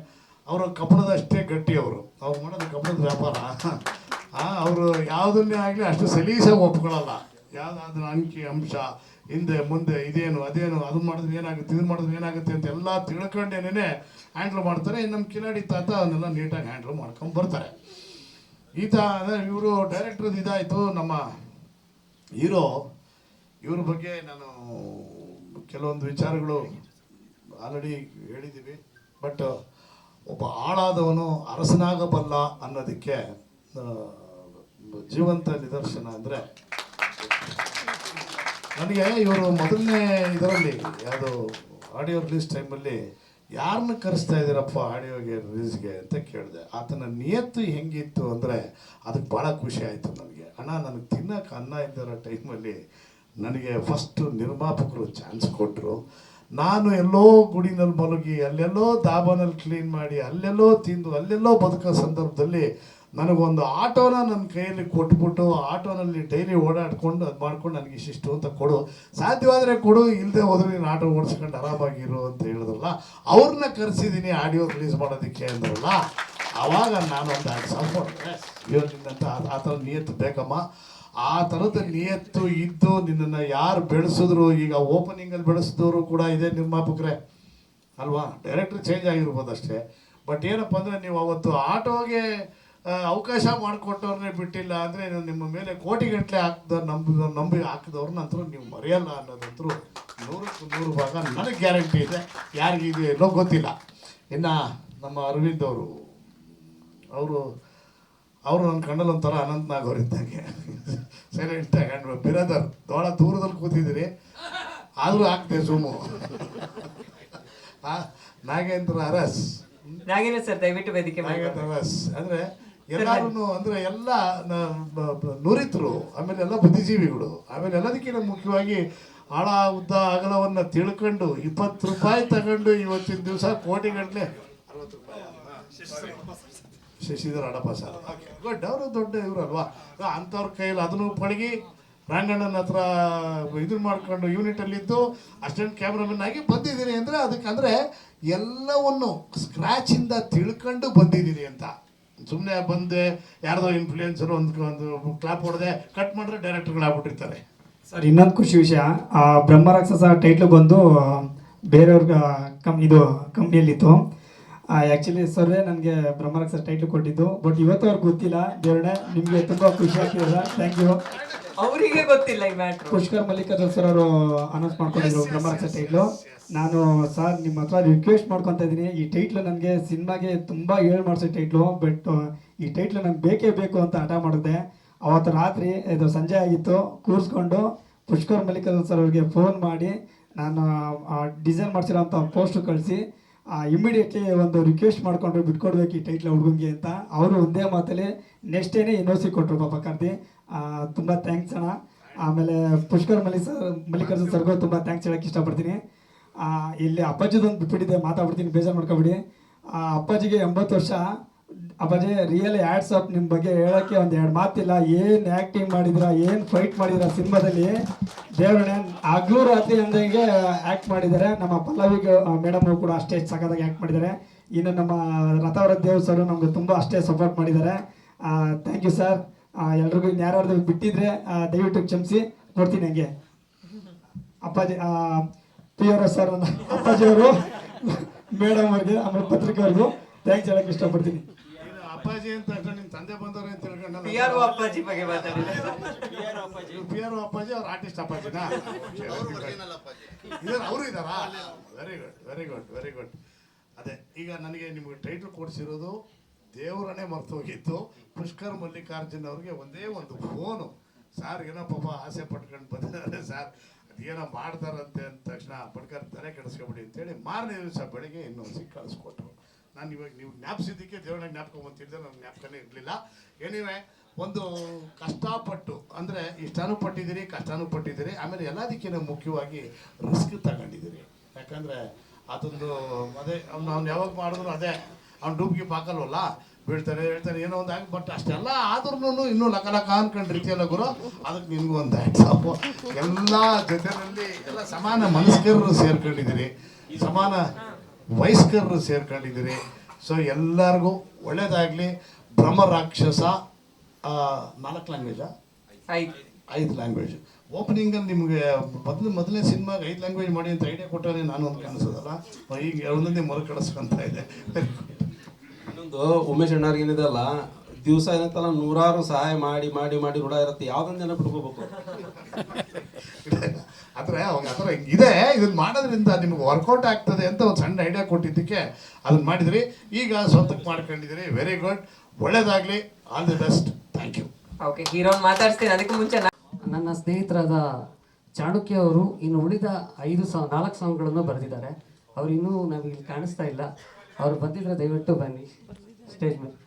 ಅವರು ಕಬ್ಬಣದಷ್ಟೇ ಗಟ್ಟಿ ಅವರು. ಅವ್ರು ಮಾಡೋದು ಕಬ್ಬಣದ ವ್ಯಾಪಾರ. ಅವರು ಯಾವುದನ್ನೇ ಆಗಲಿ ಅಷ್ಟು ಸಲೀಸಾಗಿ ಒಪ್ಕೊಳ್ಳಲ್ಲ. ಯಾವುದಾದ್ರೂ ಅಂಕಿ, ಅಂಶ, ಹಿಂದೆ, ಮುಂದೆ, ಇದೇನು, ಅದೇನು, ಅದು ಮಾಡಿದ್ರೆ ಏನಾಗುತ್ತೆ, ಇದು ಮಾಡಿದ್ರೆ ಏನಾಗುತ್ತೆ ಅಂತ ಎಲ್ಲ ತಿಳ್ಕೊಂಡೇನೆ ಹ್ಯಾಂಡ್ಲ್ ಮಾಡ್ತಾರೆ. ನಮ್ಮ ಕಿಲಾಡಿ ತಾತ ಅವನ್ನೆಲ್ಲ ನೀಟಾಗಿ ಹ್ಯಾಂಡ್ಲ್ ಮಾಡ್ಕೊಂಡು ಬರ್ತಾರೆ. ಈತ ಇವರು ಡೈರೆಕ್ಟ್ರದ್ದು ಇದಾಯಿತು. ನಮ್ಮ ಹೀರೋ, ಇವ್ರ ಬಗ್ಗೆ ನಾನು ಕೆಲವೊಂದು ವಿಚಾರಗಳು ಆಲ್ರೆಡಿ ಹೇಳಿದ್ದೀವಿ ಬಟ್ ಒಬ್ಬ ಆಳಾದವನು ಅರಸನಾಗಬಲ್ಲ ಅನ್ನೋದಕ್ಕೆ ಆ, ಜೀವಂತ ನಿದರ್ಶನ ಅಂದರೆ ನನಗೆ ಇವರು ಮೊದಲನೇ ಇದರಲ್ಲಿ ಯಾವುದು ಆಡಿಯೋ ರಿಲೀಸ್ ಟೈಮಲ್ಲಿ ಯಾರನ್ನ ಕರೆಸ್ತಾ ಇದ್ದೀರಪ್ಪ ಆಡಿಯೋಗೆ ರಿಲೀಸ್ಗೆ ಅಂತ ಕೇಳಿದೆ. ಆತನ ನಿಯತ್ತು ಹೆಂಗಿತ್ತು ಅಂದರೆ ಅದಕ್ಕೆ ಭಾಳ ಖುಷಿ ಆಯಿತು ನನಗೆ. ಅಣ್ಣ ನನಗೆ ತಿನ್ನೋಕೆ ಅನ್ನ ಇದ್ದಿರೋ ಟೈಮಲ್ಲಿ ನನಗೆ ಫಸ್ಟು ನಿರ್ಮಾಪಕರು ಚಾನ್ಸ್ ಕೊಟ್ಟರು ನಾನು ಎಲ್ಲೋ ಗುಡಿನಲ್ಲಿ ಮಲಗಿ ಅಲ್ಲೆಲ್ಲೋ ದಾಬಾನಲ್ಲಿ ಕ್ಲೀನ್ ಮಾಡಿ ಅಲ್ಲೆಲ್ಲೋ ತಿಂದು ಅಲ್ಲೆಲ್ಲೋ ಬದುಕೋ ಸಂದರ್ಭದಲ್ಲಿ ನನಗೊಂದು ಆಟೋನ ನನ್ನ ಕೈಯಲ್ಲಿ ಕೊಟ್ಬಿಟ್ಟು ಆಟೋನಲ್ಲಿ ಡೈಲಿ ಓಡಾಡ್ಕೊಂಡು ಅದು ಮಾಡ್ಕೊಂಡು ನನಗೆ ಇಷ್ಟಿಷ್ಟು ಅಂತ ಕೊಡು. ಸಾಧ್ಯವಾದರೆ ಕೊಡು ಇಲ್ಲದೆ ಹೋದ್ರೆ ನೀನು ಆಟೋ ಓಡಿಸ್ಕೊಂಡು ಆರಾಮಾಗಿರು ಅಂತ ಹೇಳಿದ್ರಲ್ಲ ಅವ್ರನ್ನ ಕರೆಸಿದ್ದೀನಿ ಆಡಿಯೋ ರಿಲೀಸ್ ಮಾಡೋದಕ್ಕೆ ಅಂದ್ರಲ್ಲ ಆವಾಗ ನಾನೊಂದು ಸಾವಿರ ಕೊಟ್ಟೆ ಇವತ್ತಿನಂತ ಆ ಥರ ನಿಯತ್ತು ಬೇಕಮ್ಮ. ಆ ಥರದ ನಿಯತ್ತು ಇದ್ದು ನಿನ್ನನ್ನು ಯಾರು ಬೆಳೆಸಿದ್ರು ಈಗ ಓಪನಿಂಗಲ್ಲಿ ಬೆಳೆಸಿದವರು ಕೂಡ ಇದೇ ನಿರ್ಮಾಪಕರೇ ಅಲ್ವಾ? ಡೈರೆಕ್ಟ್ರ್ ಚೇಂಜ್ ಆಗಿರ್ಬೋದು ಅಷ್ಟೇ. ಬಟ್ ಏನಪ್ಪ ಅಂದರೆ ನೀವು ಅವತ್ತು ಆಟೋಗೆ ಅವಕಾಶ ಮಾಡಿಕೊಟ್ಟವ್ರನ್ನೇ ಬಿಟ್ಟಿಲ್ಲ ಅಂದರೆ ನಿಮ್ಮ ಮೇಲೆ ಕೋಟಿಗಟ್ಟಲೆ ಹಾಕ್ದ ನಂಬ ನಂಬಿ ಹಾಕಿದವ್ರನ್ನ ನಂತರ ನೀವು ಮರೆಯಲ್ಲ ಅನ್ನೋದಂತರೂ ನೂರಕ್ಕೆ ನೂರು ಭಾಗ ನನಗೆ ಗ್ಯಾರಂಟಿ ಇದೆ. ಯಾರಿಗಿದೆ ಏನೋ ಗೊತ್ತಿಲ್ಲ. ಇನ್ನು ನಮ್ಮ ಅರವಿಂದ್ ಅವರು ಅವರು ಅವರು ನನ್ನ ಕಣ್ಣಲ್ಲಿ ಒಂಥರ ಅನಂತ್ ನಾಗ್ ಹಾಗೆ ಇದ್ದಂಗೆ. ಇಷ್ಟ ಆ್ಯಂಡ್ ಬಿರದರ್ ಭಾಳ ದೂರದಲ್ಲಿ ಕೂತಿದ್ದೀರಿ. ಆದರೂ ಹಾಕ್ತೆ ಸುಮ್ಮು ಆ, ನಾಗೇಂದ್ರ ಅರಸ್. ನಾಗೇಂದ್ರ ಸರ್ ದಯವಿಟ್ಟು ವೇದಿಕೆ ನಾಗೇಂದ್ರ ಅರಸ್. ಅಂದರೆ ಎಲ್ಲರೂ ಅಂದ್ರೆ ಎಲ್ಲ ನುರಿತರು, ಆಮೇಲೆ ಎಲ್ಲ ಬುದ್ಧಿಜೀವಿಗಳು. ಆಮೇಲೆ ಎಲ್ಲದಕ್ಕಿಂತ ಮುಖ್ಯವಾಗಿ ಆಳ, ಉದ್ದ, ಅಗಲವನ್ನು ತಿಳ್ಕೊಂಡು ಇಪ್ಪತ್ತು ರೂಪಾಯಿ ತಗೊಂಡು ಇವತ್ತಿನ ದಿವಸ ಕೋಟಿಗಟ್ಟಲೆ ಶಶಿಧರ್ ಅಡಪ್ಪ ಸರ್ ಗುಡ್. ಅವರು ದೊಡ್ಡ ಅಲ್ವಾ ಅಂಥವ್ರ ಕೈಯಲ್ಲಿ ಅದನ್ನು ಪಳಗಿ ರಾಂಗಣ್ಣನ ಹತ್ರ ಇದನ್ನ ಮಾಡ್ಕೊಂಡು ಯೂನಿಟಲ್ಲಿದ್ದು ಅಸಿಸ್ಟೆಂಟ್ ಕ್ಯಾಮ್ರಾಮನ್ ಆಗಿ ಬಂದಿದ್ದೀನಿ ಅಂದರೆ ಅದಕ್ಕೆ ಅಂದರೆ ಎಲ್ಲವನ್ನು ಸ್ಕ್ರ್ಯಾಚಿಂದ ತಿಳ್ಕೊಂಡು ಬಂದಿದ್ದೀನಿ ಅಂತ. ಸುಮ್ಮನೆ ಬಂದೆ ಯಾರ್ದೋ ಇನ್ಫ್ಲೂಯೆನ್ಸರ್ ಒಂದು ಒಂದು ಕ್ಲಾಪ್ ಹೊಡೆದೆ ಕಟ್ ಮಾಡಿದ್ರೆ ಡೈರೆಕ್ಟರ್ಗಳು ಆಗ್ಬಿಟ್ಟಿರ್ತಾರೆ ಸರ್ ಇನ್ನೊಂದು ಖುಷಿ ವಿಷಯ ಆ ಬ್ರಹ್ಮರಾಕ್ಷಸ ಟೈಟ್ಲು ಬಂದು ಬೇರೆಯವ್ರ ಕಮ್ ಇದು ಕಂಪ್ನಿಯಲ್ಲಿತ್ತು. ಆ್ಯಕ್ಚುಲಿ ಸರ್ವೇ ನನಗೆ ಬ್ರಹ್ಮರಾಕ್ಷಸ ಟೈಟ್ಲು ಕೊಟ್ಟಿದ್ದು ಬಟ್ ಇವತ್ತು ಅವ್ರಿಗೆ ಗೊತ್ತಿಲ್ಲ. ಬೇರೆ ನಿಮಗೆ ತುಂಬ ಖುಷಿ ಆಗ್ತಿದೆ ಸರ್ ಥ್ಯಾಂಕ್ ಯು ಅವರಿಗೆ ಗೊತ್ತಿಲ್ಲ ಈ ಮ್ಯಾಟ್ರ್ ಪುಷ್ಕರ್ ಮಲ್ಲಿಕಾರ್ಜುನ್ ಸರ್ ಅವರು ಅನೌನ್ಸ್ ಮಾಡ್ಕೊಂಡಿದ್ರು ಬ್ರಹ್ಮರಾಕ್ಷಸ ಟೈಟ್ಲು ನಾನು ಸರ್, ನಿಮ್ಮ ಹತ್ರ ರಿಕ್ವೆಸ್ಟ್ ಮಾಡ್ಕೊತ ಇದ್ದೀನಿ. ಈ ಟೈಟ್ಲು ನನಗೆ ಸಿನಿಮಾಗೆ ತುಂಬ ಹೇಳ್ ಮಾಡಿಸೋ ಟೈಟ್ಲು ಬಟ್ ಈ ಟೈಟ್ಲು ನನಗೆ ಬೇಕೇ ಬೇಕು ಅಂತ ಹಠ ಮಾಡಿದೆ ಅವತ್ತು ರಾತ್ರಿ ಇದು ಸಂಜೆ ಆಗಿತ್ತು, ಕೂರಿಸ್ಕೊಂಡು ಪುಷ್ಕರ್ ಮಲ್ಲಿಕಲ್ ಸರ್ ಅವ್ರಿಗೆ ಫೋನ್ ಮಾಡಿ ನಾನು ಡಿಸೈನ್ ಮಾಡಿಸಿರೋಂಥ ಪೋಸ್ಟ್ ಕಳಿಸಿ ಇಮಿಡಿಯೇಟ್ಲಿ ಒಂದು ರಿಕ್ವೆಸ್ಟ್ ಮಾಡ್ಕೊಂಡ್ರು ಬಿಟ್ಕೊಡ್ಬೇಕು ಈ ಟೈಟ್ಲ ಹುಡುಗಂಗೆ ಅಂತ. ಅವರು ಒಂದೇ ಮಾತಲ್ಲಿ ನೆಕ್ಸ್ಟ್ ಡೇನೇ ಸಿ ಕೊಟ್ಟರು ಪಾಪ ಕರ್ದಿ ತುಂಬ ಥ್ಯಾಂಕ್ಸ್ ಅಣ್ಣ. ಆಮೇಲೆ ಪುಷ್ಕರ್ ಮಲ್ಲಿಕ್ ಸರ್, ಮಲ್ಲಿಕಾರ್ಜುನ್ ಸರ್ಗೂ ತುಂಬ ಥ್ಯಾಂಕ್ಸ್ ಹೇಳೋಕ್ಕೆ ಇಷ್ಟಪಡ್ತೀನಿ. ಇಲ್ಲಿ ಅಪ್ಪಾಜಿದೊಂದು ಬಿಟ್ಬಿಟ್ಟಿದ್ದೆ ಮಾತಾಡ್ಬಿಡ್ತೀನಿ ಬೇಜಾರು ಮಾಡ್ಕೊಬಿಡಿ. ಆ, ಅಪ್ಪಾಜಿಗೆ ಎಂಬತ್ತು ವರ್ಷ. ಅಪ್ಪಾಜಿ ರಿಯಲ್ ಆ್ಯಡ್ಸ್ ಆಫ್ ನಿಮ್ಮ ಬಗ್ಗೆ ಹೇಳೋಕ್ಕೆ ಒಂದು ಎರಡು ಮಾತಿಲ್ಲ. ಏನು ಆ್ಯಕ್ಟಿಂಗ್ ಮಾಡಿದ್ರ ಏನು ಫೈಟ್ ಮಾಡಿದ್ರ ಸಿನಿಮಾದಲ್ಲಿ? ದೇವರಣೆ ಹಗ್ಲು ರಾತ್ರಿ ಅಂದಂಗೆ ಆ್ಯಕ್ಟ್ ಮಾಡಿದ್ದಾರೆ. ನಮ್ಮ ಪಲ್ಲವಿ ಮೇಡಮ್ ಕೂಡ ಅಷ್ಟೇ ಸಖತ್ತಾಗಿ ಆ್ಯಕ್ಟ್ ಮಾಡಿದ್ದಾರೆ. ಇನ್ನು ನಮ್ಮ ರಥವರ ದೇವ್ ಸರ್ ನಮ್ಗೆ ತುಂಬ ಅಷ್ಟೇ ಸಪೋರ್ಟ್ ಮಾಡಿದ್ದಾರೆ. ಥ್ಯಾಂಕ್ ಯು ಸರ್ ಎಲ್ರಿಗೂ ಯಾರ್ಯಾರ್ದು ಬಿಟ್ಟಿದ್ರೆ ದಯವಿಟ್ಟು ಕ್ಷಮಿಸಿ. ನೋಡ್ತೀನಿ ಹಂಗೆ. ಅಪ್ಪಾಜಿ ಪಿ ಆರ್ ಸರ್ ಅಪ್ಪಾಜಿಯವರು ಮೇಡಮ್ ಅವ್ರಿಗೆ ಆಮೇಲೆ ಪತ್ರಿಕೆ ಅವ್ರಿಗೂ ಥ್ಯಾಂಕ್ಸ್ ಹೇಳಕ್ಕೆ ಇಷ್ಟಪಡ್ತೀನಿ ಅಪ್ಪಾಜಿ ಅಂತ ನಿಮ್ಮ ತಂದೆ ಬಂದವ್ರೆ ಅಂತ ಪಿ ಆರ್ ಅಪ್ಪಾಜಿ ಬಗ್ಗೆ ಮಾತಾಡಿಲ್ಲ. ಪಿ ಆರ್ ಅಪ್ಪಾಜಿ ಅವ್ರ ಆರ್ಟಿಸ್ಟ್ ಅಪ್ಪಾಜಿನಾ ಇದಾರೆ ಅವರು ಇದ್ದಾರಾ very good very good very good ಅದೇ ಈಗ ನನಗೆ ನಿಮಗೆ ಟೈಟಲ್ ಕೊಡಿಸಿರೋದು ದೇವರನ್ನೇ ಮರ್ತು ಹೋಗಿತ್ತು. ಪುಷ್ಕರ್ ಮಲ್ಲಿಕಾರ್ಜುನ್ ಅವ್ರಿಗೆ ಒಂದೇ ಒಂದು ಫೋನು ಸಾರ್ ಏನೋ ಪಾಪ ಆಸೆ ಪಟ್ಕೊಂಡು ಬಂದಿದ್ದಾರೆ ಸರ್ ಅದೇನೋ ಮಾಡ್ತಾರಂತೆ ಅಂದ ತಕ್ಷಣ ಪಡ್ಕರ್ ತಲೆ ಕೆಡಿಸ್ಕೊಬಿಡಿ ಅಂತೇಳಿ ಮಾರನೇ ದಿವಸ ಬೆಳಿಗ್ಗೆ ಇನ್ನೊಂದು ಸಿಕ್ಕ ಕಳಿಸ್ಕೊಟ್ರು. ನಾನು ಇವಾಗ ನೀವು ಜ್ಞಾಪಿಸಿದ್ದಕ್ಕೆ ದೇವ್ರನ್ನ ಜ್ಞಾಪಕ ಬಂತಿದ್ದೆ ನನ್ನ ಜ್ಞಾಪಕನೇ ಇರಲಿಲ್ಲ. ಏನಿವೆ ಒಂದು ಕಷ್ಟಪಟ್ಟು, ಅಂದರೆ ಇಷ್ಟನೂ ಪಟ್ಟಿದ್ದೀರಿ ಕಷ್ಟನೂ ಪಟ್ಟಿದ್ದೀರಿ ಆಮೇಲೆ ಎಲ್ಲದಕ್ಕಿಂತ ಮುಖ್ಯವಾಗಿ ರಿಸ್ಕ್ ತಗೊಂಡಿದ್ದೀರಿ. ಯಾಕಂದರೆ ಅದೊಂದು ಅದೇ, ಅವ್ನು ಅವ್ನು ಯಾವಾಗ ಮಾಡಿದ್ರು ಅದೇ, ಅವ್ನು ಡೂಬ್ಗೆ ಹಾಕಲ್ವಲ್ಲ ಬೀಳ್ತಾರೆ ಹೇಳ್ತಾರೆ ಏನೋ ಒಂದು ಆಗಿ ಬಟ್ ಅಷ್ಟೆಲ್ಲ ಆದ್ರೂ ಇನ್ನೂ ಲಕ ಲಕ ಅನ್ಕೊಂಡು ರೀತಿಯಲ್ಲ ಗುರು ಅದಕ್ಕೆ ನಿನ್ಗೂ ಒಂದು ಆ್ಯಕ್ಸಪ್ಪು ಎಲ್ಲ ಜೊತೆಯಲ್ಲಿ ಎಲ್ಲ ಸಮಾನ ಮನಸ್ಕರರು ಸೇರ್ಕೊಂಡಿದ್ದೀರಿ. ಸಮಾನ ವಯಸ್ಕರರು ಸೇರ್ಕೊಂಡಿದ್ದೀರಿ. ಸೊ ಎಲ್ಲರಿಗೂ ಒಳ್ಳೇದಾಗಲಿ. ಬ್ರಹ್ಮ ರಾಕ್ಷಸ ಆ, ನಾಲ್ಕು ಲ್ಯಾಂಗ್ವೇಜ ಐದು. ಲ್ಯಾಂಗ್ವೇಜ್ ಓಪನಿಂಗಲ್ಲಿ ನಿಮಗೆ ಮೊದಲು ಮೊದಲನೇ ಸಿನಿಮಾಗೆ ಐದು ಲ್ಯಾಂಗ್ವೇಜ್ ಮಾಡಿ ಅಂತ ಐಡಿಯಾ ಕೊಟ್ಟರೆ ನಾನು ಒಂದು ಕಾಣಿಸೋದಲ್ಲ? ಈಗ ಒಂದೊಂದೇ ಮರುಕಳಿಸ್ಕೊಂತ ಇದೆ. ಇನ್ನೊಂದು ಉಮೇಶ್ ಅಣ್ಣಾರ್ಗೆ ಏನಿದೆಲ್ಲ ದಿವಸ ಏನಂತಲ್ಲ ನೂರಾರು ಸಹಾಯ ಮಾಡಿ ಮಾಡಿ ಮಾಡಿ ರೂಢ ಇರುತ್ತೆ. ಯಾವ್ದೊಂದು ಜನ ಬಿಟ್ಕೋಬೇಕು ಆದರೆ ಅವಾಗ ಆ ಥರ ಇದೆ. ಇದನ್ನ ಮಾಡೋದ್ರಿಂದ ನಿಮ್ಗೆ ವರ್ಕೌಟ್ ಆಗ್ತದೆ ಅಂತ ಒಂದು ಸಣ್ಣ ಐಡಿಯಾ ಕೊಟ್ಟಿದ್ದಕ್ಕೆ ಅದನ್ನ ಮಾಡಿದ್ರಿ. ಈಗ ಸ್ವಂತಕ್ಕೆ ಮಾಡ್ಕೊಂಡಿದ್ದೀರಿ. ವೆರಿ ಗುಡ್ ಒಳ್ಳೇದಾಗಲಿ. All the best thank you okay ಹೀರೋನ್ ಮಾತಾಡ್ತೀನಿ ಅದಕ್ಕೆ ಮುಂಚೆ ನನ್ನ ಸ್ನೇಹಿತರಾದ ಚಾಣಕ್ಯ ಅವರು ಇನ್ನು ಉಳಿದ ಐದು ಸಾ ನಾಲ್ಕು ಸಾಂಗ್ಗಳನ್ನು ಬರೆದಿದ್ದಾರೆ. ಅವರು ಇನ್ನೂ ನಮಗೆ ಇಲ್ಲಿ ಕಾಣಿಸ್ತಾ ಇಲ್ಲ. ಅವ್ರು ಬಂದಿದ್ರೆ ದಯವಿಟ್ಟು ಬನ್ನಿ. ಸ್ಟೇಜ್ ಮೇಲೆ.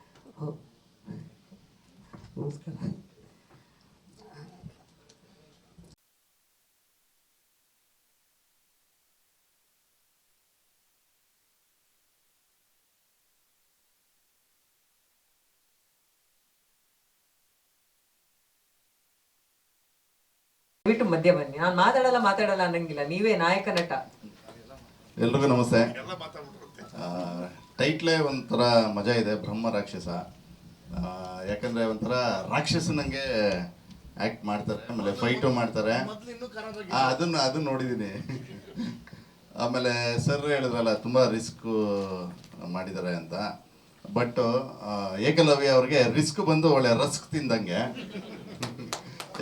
ನಮಸ್ಕಾರ. ದಯವಿಟ್ಟು ಮಧ್ಯ ಬನ್ನಿ. ನಾನು ಮಾತಾಡಲ್ಲ ಮಾತಾಡಲ್ಲ ಅನ್ನಂಗಿಲ್ಲ. ನೀವೇ ನಾಯಕ ನಟ. ಎಲ್ರಿಗೂ ನಮಸ್ತೆ. ಟೈಟ್ಲೇ ಒಂಥರ ಮಜಾ ಇದೆ, ಬ್ರಹ್ಮ ರಾಕ್ಷಸ. ಯಾಕಂದ್ರೆ ಒಂಥರ ರಾಕ್ಷಸನಂಗೆ ಆಕ್ಟ್ ಮಾಡ್ತಾರೆ, ಆಮೇಲೆ ಫೈಟು ಮಾಡ್ತಾರೆ. ಅದನ್ನ ಅದನ್ನ ನೋಡಿದ್ದೀನಿ ಆಮೇಲೆ ಸರ್ ಹೇಳಿದ್ರಲ್ಲ, ತುಂಬ ರಿಸ್ಕ್ ಮಾಡಿದ್ದಾರೆ ಅಂತ. ಬಟ್ ಏಕಲವ್ಯ ಅವ್ರಿಗೆ ರಿಸ್ಕ್ ಬಂದು ಒಳ್ಳೆ ರಸ್ಕ್ ತಿಂದಂಗೆ.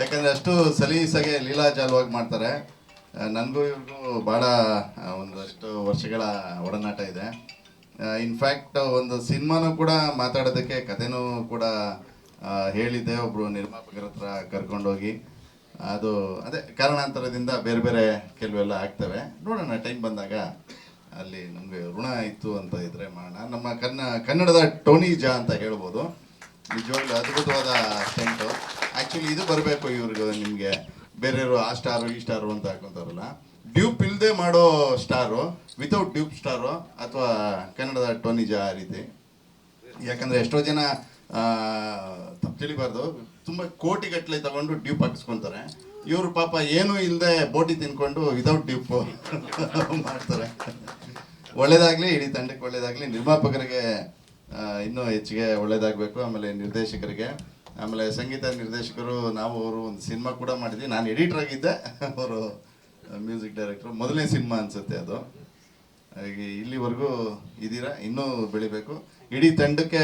ಯಾಕಂದ್ರೆ ಅಷ್ಟು ಸಲೀಸಾಗೆ ಲೀಲಾಜಾಲವಾಗಿ ಮಾಡ್ತಾರೆ. ನನಗೂ ಇವ್ರಿಗೂ ಭಾಳ ಒಂದಷ್ಟು ವರ್ಷಗಳ ಒಡನಾಟ ಇದೆ. ಇನ್ಫ್ಯಾಕ್ಟ್ ಒಂದು ಸಿನಿಮಾನೂ ಕೂಡ ಮಾತಾಡೋದಕ್ಕೆ, ಕಥೆನೂ ಕೂಡ ಹೇಳಿದ್ದೆ ಒಬ್ಬರು ನಿರ್ಮಾಪಕರ ಹತ್ರ ಕರ್ಕೊಂಡೋಗಿ. ಅದು ಅದೇ ಕಾರಣಾಂತರದಿಂದ ಬೇರೆ ಬೇರೆ ಕೆಲವೆಲ್ಲ ಆಗ್ತವೆ. ನೋಡೋಣ ಟೈಮ್ ಬಂದಾಗ ಅಲ್ಲಿ ನಮಗೆ ಋಣ ಇತ್ತು ಅಂತ ಇದ್ರೆ ಮಾಡೋಣ. ನಮ್ಮ ಕನ್ನ, ಕನ್ನಡದ ಟೋನಿ ಜಾ ಅಂತ ಹೇಳ್ಬೋದು. ನಿಜವಾಗ್ಲೂ ಅದ್ಭುತವಾದ ಸ್ಟೆಂಟು ಆ್ಯಕ್ಚುಲಿ ಇದು ಬರಬೇಕು ಇವ್ರಿಗೆ, ನಿಮಗೆ. ಬೇರೆಯವರು ಆ ಸ್ಟಾರು, ಈ ಸ್ಟಾರು ಅಂತ ಹಾಕೊಂತಾರಲ್ಲ. ಡ್ಯೂಪ್ ಇಲ್ಲದೆ ಮಾಡೋ ಸ್ಟಾರು ವಿತೌಟ್ ಡ್ಯೂಪ್ ಸ್ಟಾರು ಅಥವಾ ಕನ್ನಡದ ಟೋನಿ ಜಾ ಆ ರೀತಿ. ಯಾಕಂದ್ರೆ ಎಷ್ಟೋ ಜನ ತಪ್ಪು ತಿಳಿಬಾರ್ದು. ತುಂಬ ಕೋಟಿಗಟ್ಟಲೆ ತಗೊಂಡು ಡ್ಯೂಪ್ ಹಾಕಿಸ್ಕೊಂತಾರೆ. ಇವರು ಪಾಪ ಏನೂ ಇಲ್ಲದೆ ಬೋಟಿ ತಿನ್ಕೊಂಡು ವಿತೌಟ್ ಡ್ಯೂಪ್ ಮಾಡ್ತಾರೆ. ಒಳ್ಳೇದಾಗ್ಲಿ, ಇಡೀ ತಂಡಕ್ಕೆ ಒಳ್ಳೇದಾಗ್ಲಿ. ನಿರ್ಮಾಪಕರಿಗೆ ಇನ್ನೂ ಹೆಚ್ಚಿಗೆ ಒಳ್ಳೇದಾಗಬೇಕು. ಆಮೇಲೆ ನಿರ್ದೇಶಕರಿಗೆ. ಆಮೇಲೆ ಸಂಗೀತ ನಿರ್ದೇಶಕರು, ನಾವು ಅವರು ಒಂದು ಸಿನಿಮಾ ಕೂಡ ಮಾಡಿದ್ವಿ. ನಾನು ಎಡಿಟರ್ ಆಗಿದ್ದೆ. ಅವರು ಮ್ಯೂಸಿಕ್ ಡೈರೆಕ್ಟ್ರು. ಮೊದಲನೇ ಸಿನಿಮಾ ಅನ್ಸುತ್ತೆ ಅದು. ಹಾಗೆ ಇಲ್ಲಿವರೆಗೂ ಇದ್ದೀರಾ? ಇನ್ನೂ ಬೆಳಿಬೇಕು. ಇಡೀ ತಂಡಕ್ಕೆ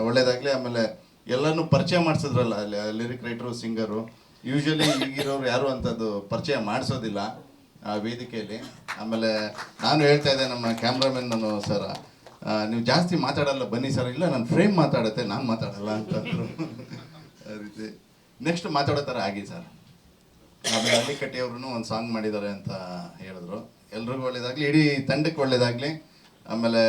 ಒಳ್ಳೇದಾಗಲಿ. ಆಮೇಲೆ ಎಲ್ಲನೂ ಪರಿಚಯ ಮಾಡಿಸಿದ್ರಲ್ಲ ಲಿರಿಕ್ ರೈಟ್ರು, ಸಿಂಗರು. ಯೂಶ್ವಲಿ ಈಗಿರೋರು ಯಾರು ಅಂಥದ್ದು ಪರಿಚಯ ಮಾಡಿಸೋದಿಲ್ಲ ಆ ವೇದಿಕೆಯಲ್ಲಿ. ಆಮೇಲೆ ನಾನು ಹೇಳ್ತಾ ಇದ್ದೆ ನಮ್ಮ ಕ್ಯಾಮ್ರಾಮನ್ ನಾನು, ಸರ್ ನೀವು ಜಾಸ್ತಿ ಮಾತಾಡಲ್ಲ ಬನ್ನಿ ಸರ್. ಇಲ್ಲ, ನಾನು ಫ್ರೇಮ್ ಮಾತಾಡುತ್ತೆ, ನಾನು ಮಾತಾಡಲ್ಲ ಅಂತಂದ್ರು. ನೆಕ್ಸ್ಟ್ ಮಾತಾಡೋ ಥರ ಆಗಿ ಸರ್. ಆಮೇಲೆ ಅಲ್ಲಿ ಅವ್ರು ಒಂದು ಸಾಂಗ್ ಮಾಡಿದ್ದಾರೆ ಅಂತ ಹೇಳಿದ್ರು. ಎಲ್ರಿಗೂ ಒಳ್ಳೇದಾಗಲಿ, ಇಡೀ ತಂಡಕ್ಕೆ ಒಳ್ಳೇದಾಗಲಿ. ಆಮೇಲೆ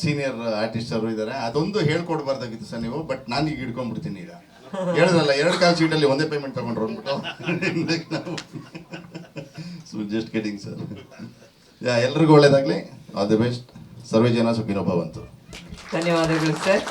ಸೀನಿಯರ್ ಆರ್ಟಿಸ್ಟರು ಇದ್ದಾರೆ ಅದೊಂದು ಹೇಳ್ಕೊಡ್ಬಾರ್ದಾಗಿತ್ತು ಸರ್ ನೀವು ಬಟ್ ನಾನು ಈಗ ಹಿಡ್ಕೊಂಡ್ಬಿಡ್ತೀನಿ ಈಗ. ಹೇಳಿದ್ರಲ್ಲ, ಎರಡು ಕಾಲ್ ಸೀಟಲ್ಲಿ ಒಂದೇ ಪೇಮೆಂಟ್ ತಗೊಂಡ್ರು ಅಂದ್ಬಿಟ್ಟು. ಜಸ್ಟ್ ಗೆಟಿಂಗ್ ಸರ್ ಯಾ ಎಲ್ರಿಗೂ ಒಳ್ಳೇದಾಗಲಿ. ಆಲ್ ದಿ ಬೆಸ್ಟ್ ಸರ್ವೇ ಜನ ಸುಖಿನೋ ಧನ್ಯವಾದಗಳು ಸರ್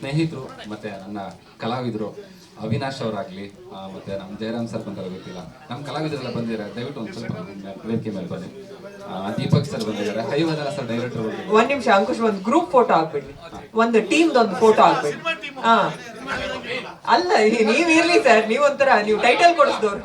ಸ್ನೇಹಿತರು ಮತ್ತೆ ನನ್ನ ಕಲಾವಿದರು ಅವಿನಾಶ್ ಅವರಾಗ್ಲಿ ಮತ್ತೆ ನಮ್ಮ ಜಯರಾಮ್ ಸರ್ ಬಂದರೆ ಗೊತ್ತಿಲ್ಲ. ನಮ್ಮ ಕಲಾವಿದರೆಲ್ಲ ಬಂದಿದ್ದಾರೆ. ದಯವಿಟ್ಟು ಒಂದು ಸ್ವಲ್ಪ ವೇದಿಕೆ ಮೇಲೆ ಬನ್ನಿ. ದೀಪಕ್ ಸರ್ ಬಂದಿದ್ದಾರೆ. ಹರಿವದನ ಸರ್ ಡೈರೆಕ್ಟರ್ ಒಂದು ನಿಮಿಷ ಅಂಕುಶ್ ಒಂದು ಗ್ರೂಪ್ ಫೋಟೋ ಹಾಕ್ಬಿಡಿ ಒಂದು ಟೀಮ್ ಒಂದು ಫೋಟೋ ಹಾಕ್ಬಿಡಿ ಹಾ. ಅಲ್ಲ ನೀವ್ ಇರ್ಲಿ ಸರ್ ನೀವ್ ಒಂಥರ ನೀವು ಟೈಟಲ್ ಕೊಡಿಸಿದವ್ರು.